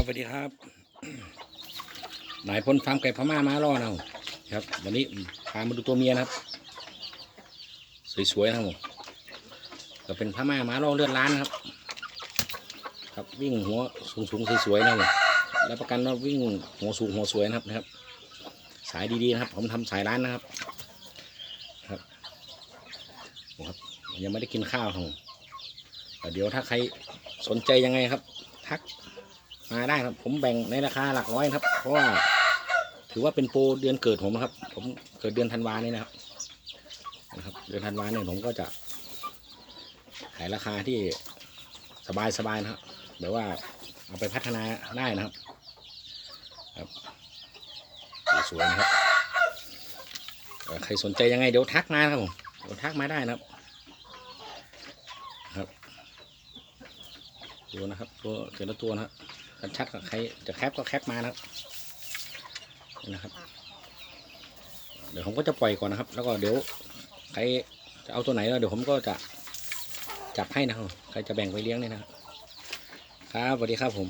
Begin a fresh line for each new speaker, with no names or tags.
ครับสวัสดีครับนายพลฟาร์มไก่พม่ามาล่อเราครับ วันนี้พามาดูตัวเมียนะครับ สวยๆนะครับผมก็เป็นพม่ามาล่อเลือดล้านครับ ครับวิ่งหัวสูงๆสวยๆนะครับผมรับประกันว่าวิ่งหัวสูงหัวสวยนะครับนะครับ สายดีๆนะครับ ผมทำสายร้านนะครับ ครับครับยังไม่ได้กินข้าวครับเดี๋ยวถ้าใครสนใจยังไงครับ ทัก มาได้ครับ ผมแบ่งในราคาหลักร้อยครับ เพราะว่าถือว่าเป็นโปรเดือนเกิดผมนะครับ ผมเกิดเดือนธันวาเนี่ยนะครับนะครับ เดือนธันวาเนี่ยผมก็จะขายราคาที่สบายสบายๆนะครับแบบว่าเอาไปพัฒนาได้นะครับครับสวยนะครับใครสนใจยังไงเดี๋ยวทักมาครับผมเดี๋ยวทักมาได้นะครับ ดูนะครับตัวแต่ละตัวนะครับชัดกับใครจะแคปก็แคปมานะครับนี่นะครับ เดี๋ยวผมก็จะปล่อยก่อนนะครับ แล้วก็เดี๋ยวใครจะเอาตัวไหนแล้วเดี๋ยวผมก็จะจับให้นะครับ ใครจะแบ่งไปเลี้ยงเนี่ยนะครับ ครับสวัสดีครับผม